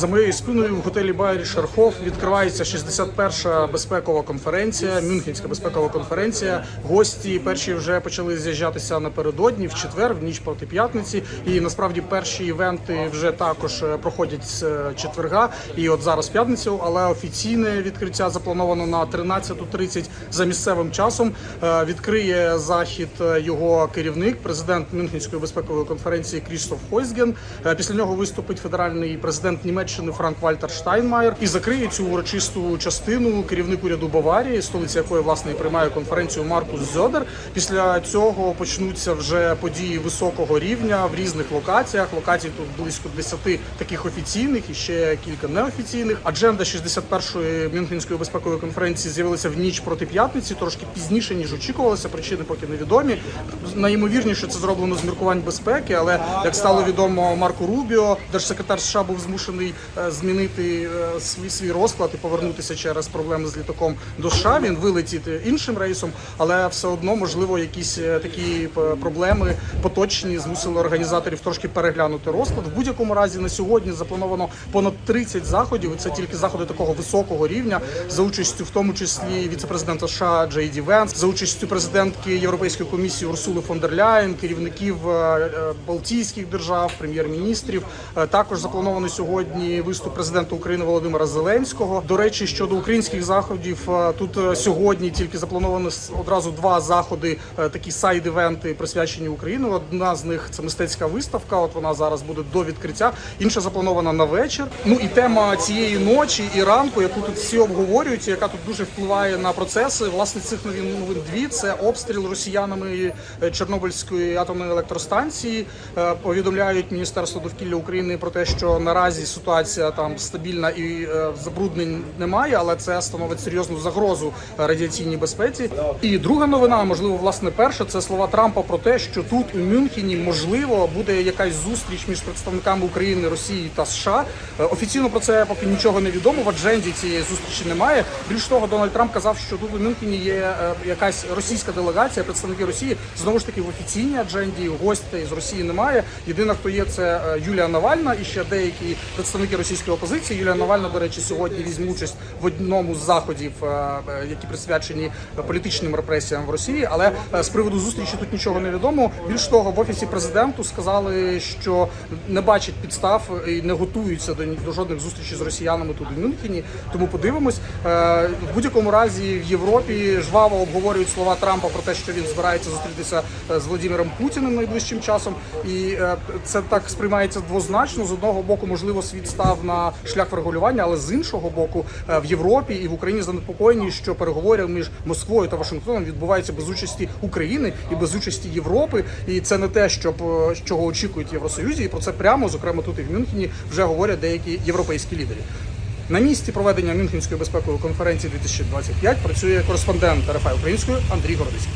За моєю спиною в готелі Байрі Шархов відкривається 61-ша безпекова конференція, Мюнхенська безпекова конференція. Гості перші вже почали з'їжджатися напередодні в четвер, в ніч проти п'ятниці. І насправді перші івенти вже також е, проходять з е, четверга. І от зараз п'ятницю, але офіційне відкриття заплановано на 13.30 за місцевим часом. Е, Відкриє захід його керівник, президент Мюнхенської безпекової конференції Крістоф Хойсген. Після нього виступить федеральний президент Німеччини Франк Вальтер Штайнмаєр і закриє цю урочисту частину керівник уряду Баварії, столиця якої власне і приймає конференцію Маркус Зьодер. Після цього почнуться вже події високого рівня в різних локаціях. Локацій тут близько 10 таких офіційних і ще кілька неофіційних. Адженда 61-ї Мюнхенської безпекової конференції з'явилася в ніч проти п'ятниці, трошки пізніше ніж очікувалося. Причини поки невідомі. Найімовірніше це зроблено з міркувань безпеки, але як стало відомо Марку Рубіо, держсекретар США був змушений змінити е, свій свій розклад і повернутися через проблеми з літаком до США. Він вилетіти іншим рейсом, але все одно можливо якісь е, такі проблеми поточні змусили організаторів трошки переглянути розклад. В будь-якому разі на сьогодні заплановано понад 30 заходів. і Це тільки заходи такого високого рівня за участю, в тому числі віцепрезидента США Джей Ді Венс, за участю президентки Європейської комісії Урсули фон дер Ляєн, керівників е, е, Балтійських держав, прем'єр-міністрів. Е, Також заплановано сьогодні виступ президента України Володимира Зеленського. До речі, щодо українських заходів, е, тут е, сьогодні тільки заплановано одразу два заходи, е, такі сайд-івенти, присвячені Україні. Одна з них це мистецька виставка. От вона зараз буде до відкриття. Інша запланована на вечір. Ну і тема цієї ночі і ранку, яку тут всі обговорюють, яка тут дуже впливає на процеси. Власне, цих новин новин дві це обстріл росіянами Чорнобильської атомної електростанції. Повідомляють Міністерство довкілля України про те, що наразі ситуація там стабільна і е, забруднень немає, але це становить серйозну загрозу е, радіаційній безпеці. І друга новина, можливо, власне перша, це слова Трампа про те, що тут у Мюнхені можливо буде якась зустріч між представниками України, Росії та США. Е, Офіційно про це поки нічого не відомо. В адженді цієї зустрічі немає. Більш того, Дональд Трамп казав, що тут у Мюнхені є якась російська делегація, представники Росії. Знову ж таки в офіційній адженді гостей з Росії немає. Єдина, хто є, це Юлія Навальна і ще деякі представники російської опозиції. Юлія Навальна, до речі, сьогодні візьме участь в одному з заходів, е, е, які присвячені політичним репресіям в Росії. Але е, з приводу зустрічі тут нічого не відомо. Більш того, в офісі президенту сказали, що не бачать підстав і не готуються до, до жодних зустрічей з росіянами тут у Мюнхені. Тому подивимось. В будь-якому разі в Європі жваво обговорюють слова Трампа про те, що він збирається зустрітися з Владимиром Путіним найближчим часом. І це так сприймається двозначно. З одного боку, можливо, світ став на шлях врегулювання, але з іншого боку, е, в Європі і в Україні занепокоєні, що переговори між Москвою та Вашингтоном відбуваються без участі України і без участі Європи. І це не те, щоб е, чого очікують в Євросоюзі. І про це прямо, зокрема тут і в Мюнхені, вже говорять деякі європейські лідери. На місці проведення Мюнхенської безпекової конференції 2025 працює кореспондент РФА українською Андрій Городиський.